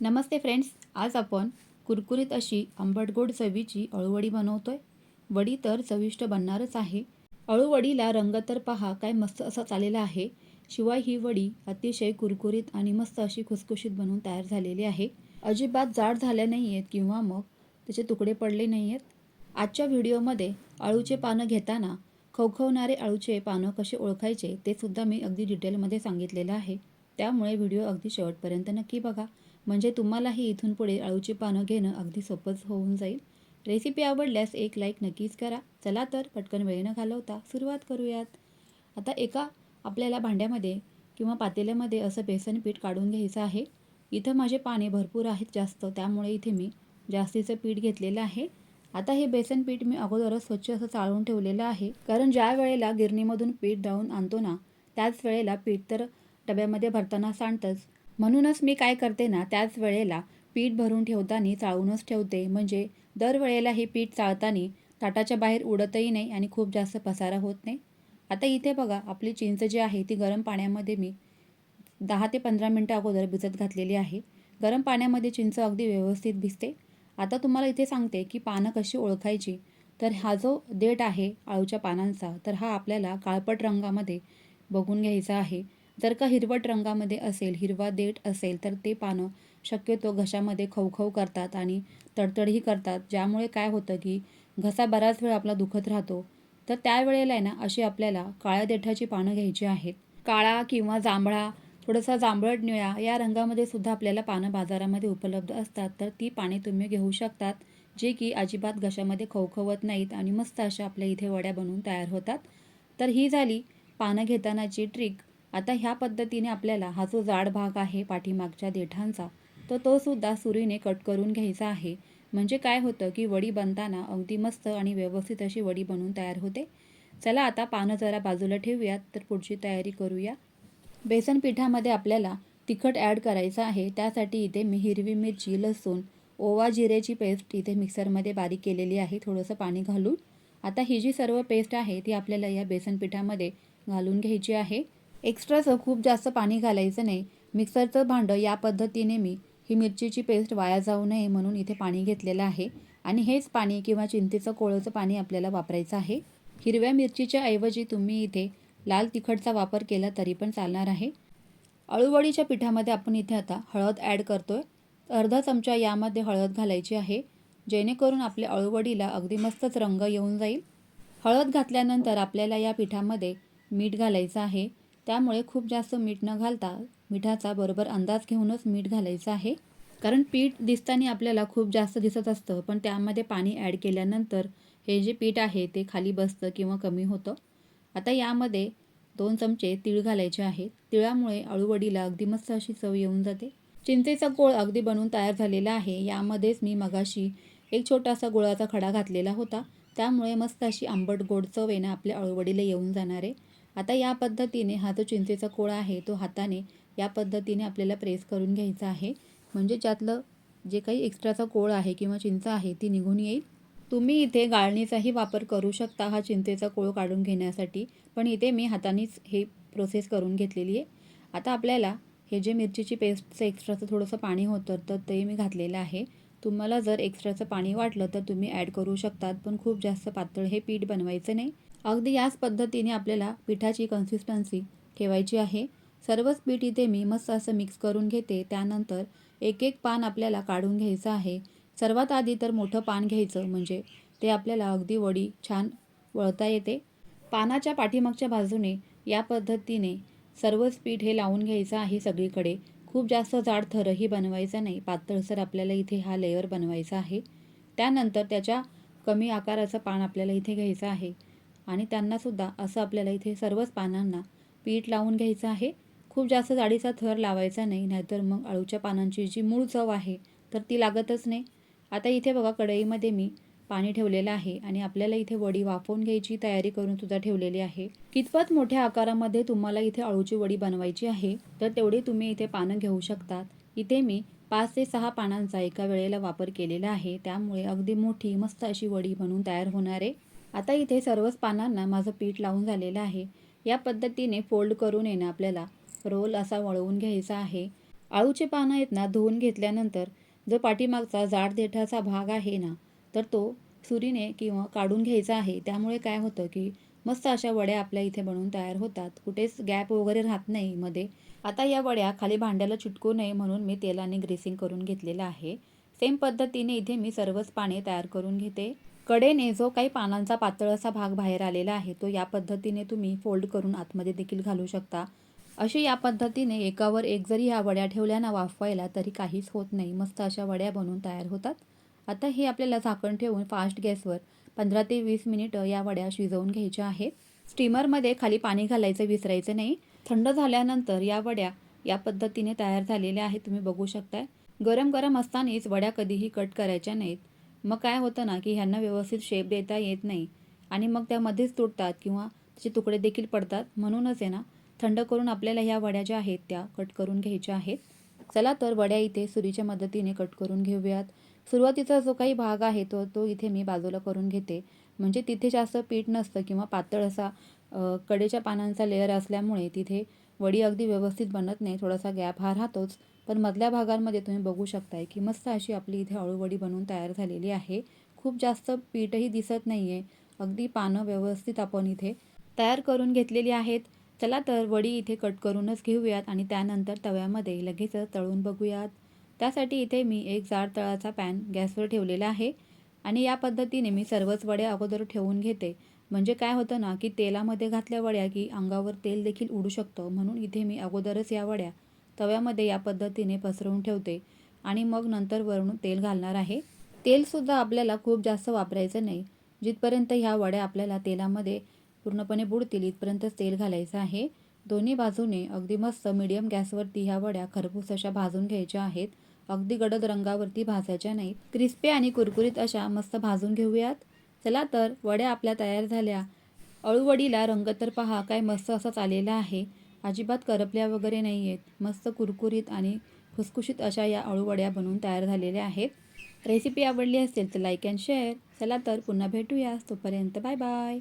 नमस्ते friends आज आपण कुरकुरीत अशी आंबट गोड चवीची अळूवडी बनवतोय. वडी तर चविष्ट बनणारच आहे. अळूवडीला रंग तर पहा काय मस्त असा चालेला आहे. शिवाय ही वडी अतिशय कुरकुरीत आणि मस्त अशी खुसखुशीत बनवून तयार झालेली आहे. अजिबात जाड झाल्या नाही आहेत किंवा मग त्याचे तुकडे पडले नाही आहेत आजच्या व्हिडिओमध्ये अळूचे पानं घेताना खवखवणारे अळूचे पानं कसे ओळखायचे ते सुद्धा मी अगदी डिटेलमध्ये सांगितलेलं आहे. त्यामुळे व्हिडिओ अगदी शेवटपर्यंत नक्की बघा. म्हणजे तुम्हालाही इथून पुढे अळूची पानं घेणं अगदी सोपंच होऊन जाईल. रेसिपी आवडल्यास एक लाईक नक्कीच करा. चला तर पटकन वेळेनं घालवता सुरुवात करूयात. आता एका आपल्याला भांड्यामध्ये किंवा पातेल्यामध्ये असं बेसन पीठ काढून घ्यायचं आहे. इथं माझे पाने भरपूर आहेत जास्त त्यामुळे इथे मी जास्तीचं पीठ घेतलेलं आहे. आता हे बेसन पीठ मी अगोदरच स्वच्छ असं चाळून ठेवलेलं आहे. कारण ज्या वेळेला गिरणीमधून पीठ दळून आणतो ना त्याच वेळेला पीठ तर डब्यामध्ये भरताना सांडतंच. म्हणूनच मी काय करते ना त्याच वेळेला पीठ भरून ठेवताना चाळूनच ठेवते. म्हणजे दरवेळेला हे पीठ चाळताना ताटाच्या बाहेर उडतही नाही आणि खूप जास्त पसारा होत नाही. आता इथे बघा आपली चिंच जी आहे ती गरम पाण्यामध्ये मी दहा ते पंधरा मिनटं अगोदर भिजत घातलेली आहे. गरम पाण्यामध्ये चिंच अगदी व्यवस्थित भिजते. आता तुम्हाला इथे सांगते की पानं कशी ओळखायची. तर हा जो देठ आहे आळूच्या पानांचा तर हा आपल्याला काळपट रंगामध्ये बघून घ्यायचा आहे. जर का हिरवट रंगामध्ये असेल हिरवा देठ असेल तर ते पानं शक्यतो घशामध्ये खवखव करतात आणि तडतडही करतात. ज्यामुळे काय होतं की घसा बराच वेळ आपला दुखत राहतो. तर त्यावेळेला आहे ना अशी आपल्याला काळ्या देठाची पानं घ्यायची आहेत. काळा किंवा जांभळा थोडासा जांभळट निळा या रंगामध्ये सुद्धा आपल्याला पानं बाजारामध्ये उपलब्ध असतात. तर ती पाने तुम्ही घेऊ शकतात जे की अजिबात घशामध्ये खवखवत नाहीत आणि मस्त अशा आपल्या इथे वड्या बनवून तयार होतात. तर ही झाली पानं घेतानाची ट्रिक आता ह्या पद्धतीने आपल्याला हा जो जाड भाग आहे पाठीमागच्या देठांचा तर तो सुद्धा सुरीने कट करून घ्यायचा आहे. म्हणजे काय होतं की वडी बनताना अगदी मस्त आणि व्यवस्थित अशी वडी बनवून तयार होते. चला आता पानं जरा बाजूला ठेवूयात तर पुढची तयारी करूया. बेसन पिठामध्ये आपल्याला तिखट ॲड करायचं आहे. त्यासाठी इथे मी हिरवी मिरची लसूण ओवा जिरेची पेस्ट इथे मिक्सरमध्ये बारीक केलेली आहे. थोडंसं पाणी घालून. आता ही जी सर्व पेस्ट आहे ती आपल्याला या बेसन पिठामध्ये घालून घ्यायची आहे. एक्स्ट्राचं खूप जास्त पाणी घालायचं नाही. मिक्सरचं भांडं या पद्धतीने मी ही मिरचीची पेस्ट वाया जाऊ नये म्हणून इथे पाणी घेतलेलं आहे. आणि हेच पाणी किंवा चिंतेचं कोळंचं पाणी आपल्याला वापरायचं आहे. हिरव्या मिरचीच्या ऐवजी तुम्ही इथे लाल तिखटचा वापर केला तरी पण चालणार आहे. अळूवडीच्या पिठामध्ये आपण इथे आता हळद ॲड करतो आहे अर्धा चमचा यामध्ये हळद घालायची आहे. जेणेकरून आपल्या अळूवडीला अगदी मस्तच रंग येऊन जाईल. हळद घातल्यानंतर आपल्याला या पिठामध्ये मीठ घालायचं आहे. त्यामुळे खूप जास्त मीठ न घालता मिठाचा बरोबर अंदाज घेऊनच मीठ घालायचं आहे. कारण पीठ दिसताना आपल्याला खूप जास्त दिसत असतं पण त्यामध्ये पाणी ॲड केल्यानंतर हे जे पीठ आहे ते खाली बसतं किंवा कमी होतं. आता यामध्ये दोन चमचे तीळ घालायचे आहेत तिळामुळे अळूवडीला अगदी मस्त अशी चव येऊन जाते. चिंचेचा गोळ अगदी बनवून तयार झालेला आहे. यामध्येच मी मगाशी एक छोटासा गुळाचा खडा घातलेला होता. त्यामुळे मस्त अशी आंबट गोड चव येणं आपल्या अळूवडीला येऊन जाणार आहे. आता या पद्धतीने हा जो चिंचेचा कोळा आहे तो हाताने या पद्धतीने आपल्याला प्रेस करून घ्यायचा आहे. म्हणजे ज्यातलं जे काही एक्स्ट्राचा कोळ आहे किंवा चिंच आहे ती निघून येईल. तुम्ही इथे गाळणीचाही वापर करू शकता हा चिंचेचा कोळ काढून घेण्यासाठी. पण इथे मी हातानेच हे प्रोसेस करून घेतलेली आहे. आता आपल्याला हे जे मिरचीची पेस्टचं एक्स्ट्राचं थोडंसं पाणी होतं तर ते मी घातलेलं आहे. तुम्हाला जर एक्स्ट्राचं पाणी वाटलं तर तुम्ही ॲड करू शकतात. पण खूप जास्त पातळ हे पीठ बनवायचं नाही. अगदी याच पद्धतीने आपल्याला पिठाची कन्सिस्टन्सी ठेवायची आहे. सर्वच पीठ इथे मी मस्त असं मिक्स करून घेते. त्यानंतर एक एक पान आपल्याला काढून घ्यायचं आहे. सर्वात आधी तर मोठं पान घ्यायचं म्हणजे ते आपल्याला अगदी वडी छान वळता येते. पानाच्या पाठीमागच्या बाजूने या पद्धतीने सर्वच पीठ हे लावून घ्यायचं आहे सगळीकडे. खूप जास्त जाड थरही बनवायचा नाही. पातळसर आपल्याला इथे हा लेअर बनवायचा आहे. त्यानंतर त्याच्या कमी आकाराचं पान आपल्याला इथे घ्यायचं आहे. आणि त्यांनासुद्धा असं आपल्याला इथे सर्वच पानांना पीठ लावून घ्यायचं आहे. खूप जास्त जाडीचा थर लावायचा नाही नाहीतर मग अळूच्या पानांची जी मूळ चव आहे तर ती लागतच नाही. आता इथे बघा कढईमध्ये मी पाणी ठेवलेलं आहे आणि आपल्याला इथे वडी वाफवून घ्यायची तयारी करून सुद्धा ठेवलेली आहे. कितपत मोठ्या आकारामध्ये तुम्हाला इथे अळूची वडी बनवायची आहे तर तेवढी तुम्ही इथे पानं घेऊ शकतात. इथे मी पाच ते सहा पानांचा एका वेळेला वापर केलेला आहे त्यामुळे अगदी मोठी मस्त अशी वडी बनवून तयार होणार आहे. आता इथे सर्वच पानांना माझं पीठ लावून झालेलं आहे. या पद्धतीने फोल्ड करून येणं आपल्याला. रोल असा वळवून घ्यायचा आहे. आळूचे पानं आहेत ना धुवून घेतल्यानंतर जो पाठीमागचा जाड देठाचा भाग आहे ना तर तो सुरीने किंवा काढून घ्यायचा आहे. त्यामुळे काय होतं की मस्त अशा वड्या आपल्या इथे बनवून तयार होतात. कुठेच गॅप वगैरे राहत नाही मध्ये. आता या वड्या खाली भांड्याला चिटकू नये म्हणून मी तेलाने ग्रेसिंग करून घेतलेलं आहे. सेम पद्धतीने इथे मी सर्वच पाने तयार करून घेते. कडेने जो काही पानांचा पातळ असा भाग बाहेर आलेला आहे. तो या पद्धतीने तुम्ही फोल्ड करून आतमध्ये देखील घालू शकता. अशी या पद्धतीने एकावर एक जरी ह्या वड्या ठेवल्या ना वाफवायला तरी काहीच होत नाही. मस्त अशा वड्या बनवून तयार होतात. आता हे आपल्याला झाकण ठेवून फास्ट गॅसवर पंधरा ते वीस मिनिटं या वड्या शिजवून घ्यायच्या आहेत. स्टीमरमध्ये खाली पाणी घालायचं विसरायचं नाही. थंड झाल्यानंतर या वड्या या पद्धतीने तयार झालेल्या आहेत. तुम्ही बघू शकताय. गरम गरम असतानाच वड्या कधीही कट करायच्या नाहीत. मग काय होतं ना की ह्यांना व्यवस्थित शेप देता येत नाही आणि मग त्यामध्येच तुटतात किंवा त्याचे तुकडे देखील पडतात. म्हणूनच आहे ना थंड करून आपल्याला ह्या वड्या ज्या आहेत त्या कट करून घ्यायच्या आहेत. चला तर वड्या इथे सुरीच्या मदतीने कट करून घेऊयात. सुरुवातीचा जो काही भाग आहे तो तो इथे मी बाजूला करून घेते. म्हणजे तिथे जास्त पीठ नसतं किंवा पातळ असा कडेच्या पानांचा लेअर असल्यामुळे तिथे वडी अगदी व्यवस्थित बनत नाही. थोडासा गॅप हा राहतोच. पण मधल्या भागांमध्ये तुम्ही बघू शकताय की मस्त अशी आपली इथे अळूवडी बनवून तयार झालेली आहे. खूप जास्त पीठही दिसत नाही आहे अगदी पानं व्यवस्थित आपण इथे तयार करून घेतलेली आहेत. चला तर वडी इथे कट करूनच घेऊयात आणि त्यानंतर तव्यामध्ये लगेचच तळून बघूयात. त्यासाठी इथे मी एक जाड तळाचा पॅन गॅसवर ठेवलेला आहे आणि या पद्धतीने मी सर्वच वड्या अगोदर ठेवून घेते. म्हणजे काय होतं ना की तेलामध्ये घातल्या वड्या की अंगावर तेल देखील उडू शकतं म्हणून इथे मी अगोदरच या वड्या तव्यामध्ये या पद्धतीने पसरवून ठेवते आणि मग नंतर वरून तेल घालणार आहे. तेलसुद्धा आपल्याला खूप जास्त वापरायचं नाही. जिथपर्यंत ह्या वड्या आपल्याला तेलामध्ये पूर्णपणे बुडतील इथपर्यंतच तेल घालायचं आहे. दोन्ही बाजूने अगदी मस्त मिडियम गॅसवरती ह्या वड्या खरपूस अशा भाजून घ्यायच्या आहेत. अगदी गडद रंगावरती भाजायच्या नाहीत. क्रिस्पी आणि कुरकुरीत अशा मस्त भाजून घेऊयात. चला तर वड्या आपल्या तयार झाल्या. अळूवडीला रंग तर पहा काय मस्त असाच आलेला आहे. अजिबात करपल्या वगैरे नाही आहेत मस्त कुरकुरीत आणि खुसखुशीत अशा या अळूवड्या बनवून तयार झालेल्या आहेत. रेसिपी आवडली असेल तर लाईक अँड शेअर चला तर पुन्हा भेटूयास तोपर्यंत बाय बाय